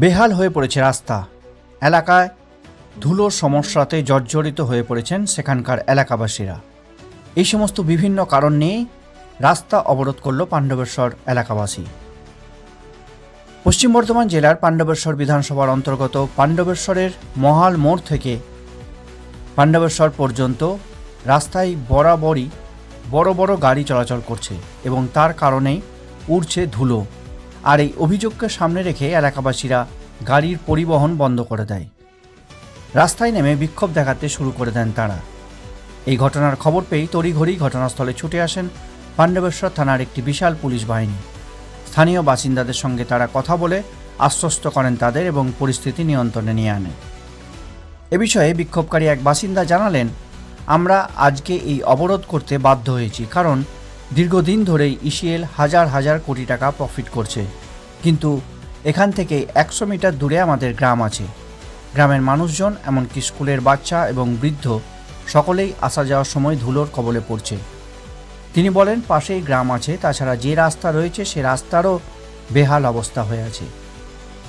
বেহাল হয়ে পড়েছে রাস্তা। এলাকায় ধুলোর সমস্যাতে জর্জরিত হয়ে পড়েছেন সেখানকার এলাকাবাসীরা। এই সমস্ত বিভিন্ন কারণ নিয়েই রাস্তা অবরোধ করল পাণ্ডবেশ্বর এলাকাবাসী। পশ্চিম বর্ধমান জেলার পাণ্ডবেশ্বর বিধানসভার অন্তর্গত পাণ্ডবেশ্বরের মহাল মোড় থেকে পাণ্ডবেশ্বর পর্যন্ত রাস্তায় বরাবরই বড় বড় গাড়ি চলাচল করছে এবং তার কারণেই উড়ছে ধুলো। আর এই অভিযোগকে সামনে রেখে এলাকাবাসীরা গাড়ির পরিবহন বন্ধ করে দেয়। রাস্তায় নেমে বিক্ষোভ দেখাতে শুরু করে দেন তারা। এই ঘটনার খবর পেয়েই তড়িঘড়ি ঘটনাস্থলে ছুটে আসেন পাণ্ডবেশ্বর থানার একটি বিশাল পুলিশ বাহিনী। স্থানীয় বাসিন্দাদের সঙ্গে তারা কথা বলে আশ্বস্ত করেন তাদের এবং পরিস্থিতি নিয়ন্ত্রণে নিয়ে আনে। এ বিষয়ে বিক্ষোভকারী এক বাসিন্দা জানালেন, আমরা আজকে এই অবরোধ করতে বাধ্য হয়েছি, কারণ দীর্ঘদিন ধরেই ইসিএল হাজার হাজার কোটি টাকা প্রফিট করছে। কিন্তু এখান থেকে একশো মিটার দূরে আমাদের গ্রাম আছে। গ্রামের মানুষজন, এমনকি স্কুলের বাচ্চা এবং বৃদ্ধ, সকলেই আসা যাওয়ার সময় ধুলোর কবলে পড়ছে। তিনি বলেন, পাশেই গ্রাম আছে, তাছাড়া যে রাস্তা রয়েছে, সে রাস্তারও বেহাল অবস্থা হয়ে আছে।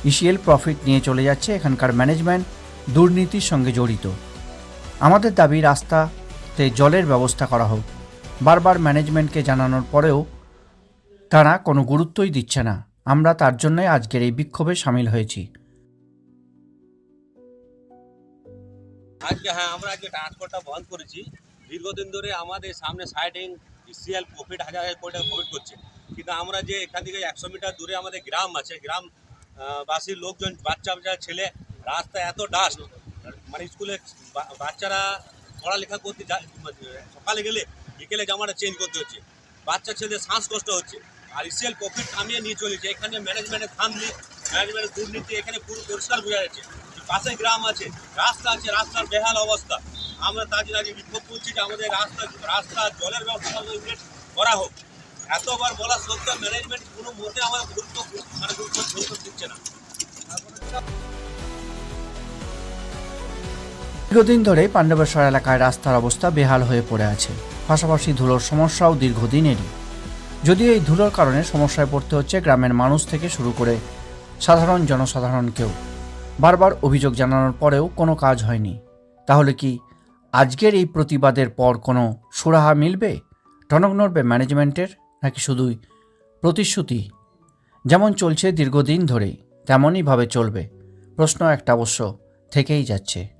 ইসিএল প্রফিট নিয়ে চলে যাচ্ছে এখানকার ম্যানেজমেন্ট, দুর্নীতির সঙ্গে জড়িত। আমাদের দাবি, রাস্তাতে জলের ব্যবস্থা করা হোক। বারবার ম্যানেজমেন্টকে জানানোর পরেও তারা কোনো গুরুত্বই দিচ্ছে না। আমরা তার জন্যই আজকের এই বিক্ষোভে সামিল হয়েছি। আজকে হ্যাঁ আমরা আজকে ট্রান্সপোর্টটা বন্ধ করেছি। দীর্ঘদিন ধরে আমাদের সামনে সাইডিং সিএল প্রফিট হাজার হাজার কোটি টাকা প্রফিট করছে। কিন্তু আমরা যে এখান থেকে একশো মিটার দূরে আমাদের গ্রাম আছে, গ্রাম বাসীর লোকজন, বাচ্চা বাচ্চা, ছেলে, রাস্তা এত ডাস্ট মানে স্কুলে বাচ্চারা পড়ালেখা করতে সকালে গেলে বিকেলে জামাটা চেঞ্জ করতে হচ্ছে। বাচ্চা, ছেলেদের শ্বাসকষ্ট হচ্ছে। আর সিএল প্রফিট থামিয়ে নিয়ে চলেছে। এখানে ম্যানেজমেন্টের থামলি ম্যানেজমেন্টের দুর্নীতি এখানে পুরো পরিষ্কার বোঝা যাচ্ছে। পাশে গ্রাম আছে, রাস্তা আছে, রাস্তার বেহাল অবস্থা। আমরা জন্য আজকে বিক্ষোভ করছি যে আমাদের রাস্তা রাস্তা, জলের ব্যবস্থা করা হোক। এতবার বলা সত্ত্বেও ম্যানেজমেন্ট কোনো মতে আমাদের গুরুত্ব মানে গুরুত্ব গুরুত্ব দিচ্ছে না। দীর্ঘদিন ধরে পাণ্ডবেশ্বর এলাকায় রাস্তার অবস্থা বেহাল হয়ে পড়ে আছে। পাশাপাশি ধুলোর সমস্যাও দীর্ঘদিনেরই যদিও এই ধুলোর কারণে সমস্যায় পড়তে হচ্ছে গ্রামের মানুষ থেকে শুরু করে সাধারণ জনসাধারণকেও বারবার অভিযোগ জানানোর পরেও কোনো কাজ হয়নি। তাহলে কি আজকের এই প্রতিবাদের পর কোনো সুরাহা মিলবে? টনক নড়বে ম্যানেজমেন্টের? নাকি শুধুই প্রতিশ্রুতি? যেমন চলছে দীর্ঘদিন ধরেই তেমনইভাবে চলবে। প্রশ্ন একটা অবশ্য থেকেই যাচ্ছে।